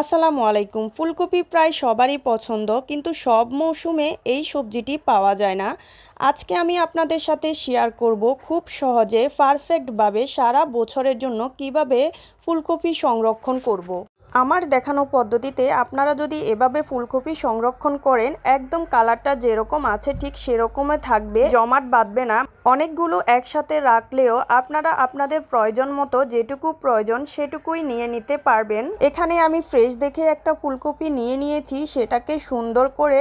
আসসালামু আলাইকুম। ফুলকপি প্রায় সবারই পছন্দ, কিন্তু সব মৌসুমে এই সবজিটি পাওয়া যায় না। আজকে আমি আপনাদের সাথে শেয়ার করব খুব সহজে পারফেক্টভাবে সারা বছরের জন্য কীভাবে ফুলকপি সংরক্ষণ করব। আমার দেখানো পদ্ধতিতে আপনারা যদি এভাবে ফুলকপি সংরক্ষণ করেন, একদম কালারটা যেরকম আছে ঠিক সেরকমই থাকবে, জমাট বাঁধবে না। অনেকগুলো একসাথে রাখলেও আপনারা আপনাদের প্রয়োজন মতো যেটুকু প্রয়োজন সেটুকুই নিয়ে নিতে পারবেন। এখানে আমি ফ্রেশ দেখে একটা ফুলকপি নিয়ে নিয়েছি, সেটাকে সুন্দর করে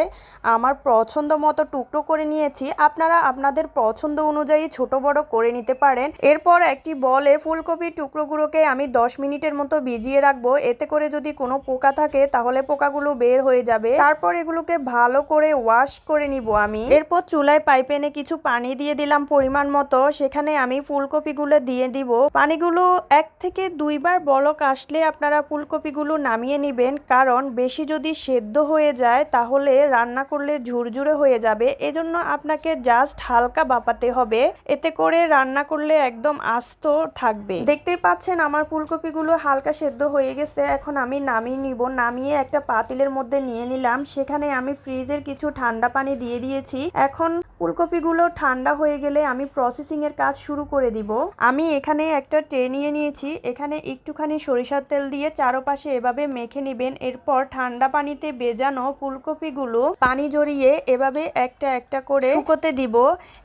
আমার পছন্দ মতো টুকরো করে নিয়েছি। আপনারা আপনাদের পছন্দ অনুযায়ী ছোট বড় করে নিতে পারেন। এরপর একটি বলে ফুলকপির টুকরোগুলোকে আমি দশ মিনিটের মতো ভিজিয়ে রাখব। এতে করে যদি কোনো পোকা থাকে, তাহলে পোকাগুলো বের হয়ে যাবে। তারপর এগুলোকে ভালো করে ওয়াশ করে নিব আমি। এরপর চুলায় পাইপেনে কিছু পানি দিয়ে দিলাম পরিমাণ মতো, সেখানে আমি ফুলকপিগুলো দিয়ে দিব। পানিগুলো এক থেকে দুইবার বলক আসলে আপনারা ফুলকপিগুলো নামিয়ে নেবেন, কারণ বেশি যদি সেদ্ধ হয়ে যায়, তাহলে রান্না করলে ঝুরঝুরে হয়ে যাবে। এজন্য আপনাকে জাস্ট হালকা বাপাতে হবে। এতে করে রান্না করলে একদম আস্ত থাকবে। দেখতেই পাচ্ছেন আমার ফুলকপিগুলো হালকা সেদ্ধ হয়ে গেছে। এখন আমি নামিয়ে নিব। নামিয়ে একটা পাতিলের মধ্যে নিয়ে নিলাম। সেখানে আমি ফ্রিজের কিছু ঠান্ডা পানি দিয়ে দিয়েছি। এখন ফুলকপিগুলো ঠান্ডা হয়ে গেলে আমি প্রসেসিং এর কাজ শুরু করে দিব। আমি এখানে একটা ট্রে নিয়ে নিয়েছি। এখানে একটুখানি সরিষার তেল দিয়ে চারপাশে এভাবে মেখে নেবেন। এরপর ঠান্ডা পানিতে বেজানো ফুলকপিগুলো পানি জড়িয়ে এভাবে একটা একটা করে শুকোতে দিব।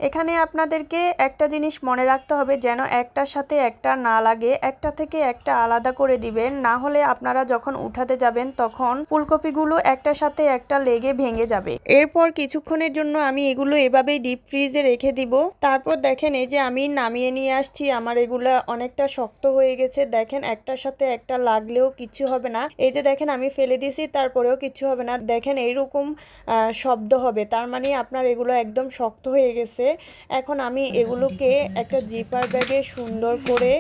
এখানে আপনাদেরকে একটা জিনিস মনে রাখতে হবে, যেন একটার সাথে একটা না লাগে। একটা থেকে একটা আলাদা করে দিবেন। না হলে আপনারা যখন উঠাতে যাবেন, তখন ফুলকপিগুলো একটার সাথে একটা লেগে ভেঙে যাবে। এরপর কিছুক্ষণের জন্য আমি এগুলো এভাবেই ডিপ ফ্রিজে রেখে দিব। তারপর দেখেন এই যে আমি নামিয়ে নিয়ে আসছি, আমার এগুলা অনেকটা শক্ত হয়ে গেছে। দেখেন একটার সাথে একটা লাগলেও কিছু হবে না। এই যে দেখেন আমি ফেলে দিছি, তারপরেও কিছু হবে না। দেখেন এইরকম শব্দ হবে। তার মানে আপনার এগুলো একদম শক্ত হয়ে গেছে। এখন আমি এগুলোকে একটা জিপার ব্যাগে সুন্দর করে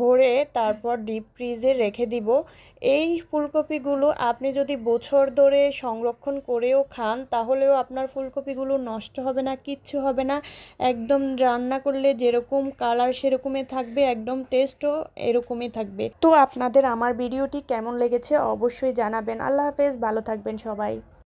ভরে তারপর ডিপ ফ্রিজে রেখে দিব। এই ফুলকপিগুলো আপনি যদি বছর ধরে সংরক্ষণ করেও খান, তাহলেও আপনার ফুলকপিগুলো নষ্ট হবে না, কিচ্ছু হবে না। একদম রান্না করলে যেরকম কালার সেরকমই থাকবে, একদম টেস্টও এরকমই থাকবে। তো আপনাদের আমার ভিডিওটি কেমন লেগেছে অবশ্যই জানাবেন। আল্লাহ হাফেজ, ভালো থাকবেন সবাই।